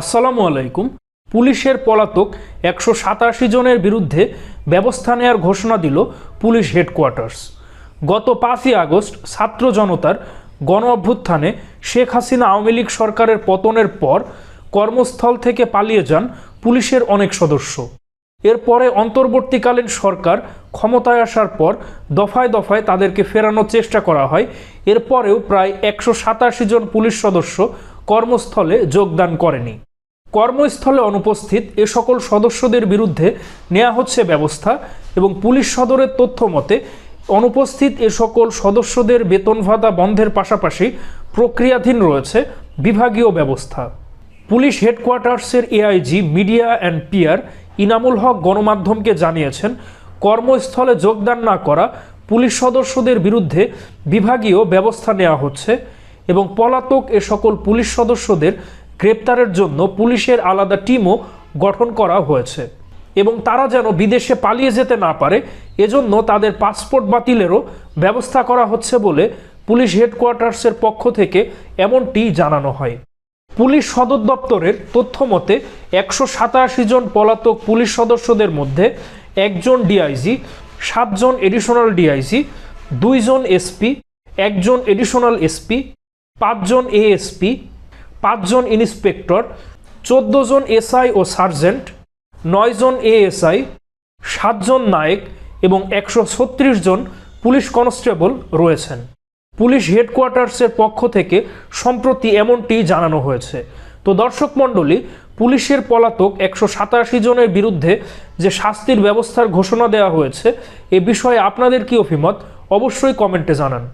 আসসালামু আলাইকুম। পুলিশের পলাতক একশো সাতাশি জনের বিরুদ্ধে ব্যবস্থা নেয়ার ঘোষণা দিল পুলিশ হেডকোয়ার্টার্স। গত পাঁচই আগস্ট ছাত্র জনতার গণ অভ্যুত্থানে শেখ হাসিনা আওয়ামী লীগ সরকারের পতনের পর কর্মস্থল থেকে পালিয়ে যান পুলিশের অনেক সদস্য। এরপরে অন্তর্বর্তীকালীন সরকার ক্ষমতায় আসার পর দফায় দফায় তাদেরকে ফেরানোর চেষ্টা করা হয়। এরপরেও প্রায় একশো সাতাশি জন পুলিশ সদস্য কর্মস্থলে যোগদান করেনি। কর্মস্থলে অনুপস্থিত এ সকল সদস্যদের বিরুদ্ধে নেওয়া হচ্ছে ব্যবস্থা এবং পুলিশ সদরের তথ্য মতে, অনুপস্থিত এ সকল সদস্যদের বেতন ভাতা বন্ধের পাশাপাশি প্রক্রিয়াধীন রয়েছে বিভাগীয় ব্যবস্থা। Police হেডকোয়ার্টার্সের AIG, media and PR Inamul Haque গণমাধ্যমকে জানিয়েছেন, কর্মস্থলে যোগদান না করা পুলিশ সদস্যদের বিরুদ্ধে বিভাগীয় ব্যবস্থা নেওয়া হচ্ছে। এবং পলাতক এ সকল পুলিশ সদস্যদের গ্রেপ্তারের জন্য পুলিশের আলাদা টিমও গঠন করা হয়েছে। এবং তারা যেন বিদেশে পালিয়ে যেতে না পারে, এজন্য তাদের পাসপোর্ট বাতিলেরও ব্যবস্থা করা হচ্ছে বলে পুলিশ হেডকোয়ার্টার্সের পক্ষ থেকে এমনটি জানানো হয়। পুলিশ সদর দপ্তরের তথ্য মতে, একশো সাতাশি জন পলাতক পুলিশ সদস্যদের মধ্যে একজন ডিআইজি, সাতজন এডিশনাল ডিআইজি, দুইজন এসপি, একজন এডিশনাল এসপি পাঁচজন এএসপি পাঁচজন ইন্সপেক্টর চোদ্দ জন এসআই ও সার্জেন্ট নয়জন এএসআই সাতজন নায়েক এবং একশো ছত্রিশ জন পুলিশ কনস্টেবল রয়েছেন। পুলিশ হেডকোয়ার্টার্সের পক্ষ থেকে সম্প্রতি এমনটি জানানো হয়েছে। তো দর্শক মণ্ডলী, পুলিশের পলাতক একশো সাতাশি জনের বিরুদ্ধে যে শাস্তির ব্যবস্থার ঘোষণা দেওয়া হয়েছে, এ বিষয়ে আপনাদের কি অভিমত? অবশ্যই কমেন্টে জানান।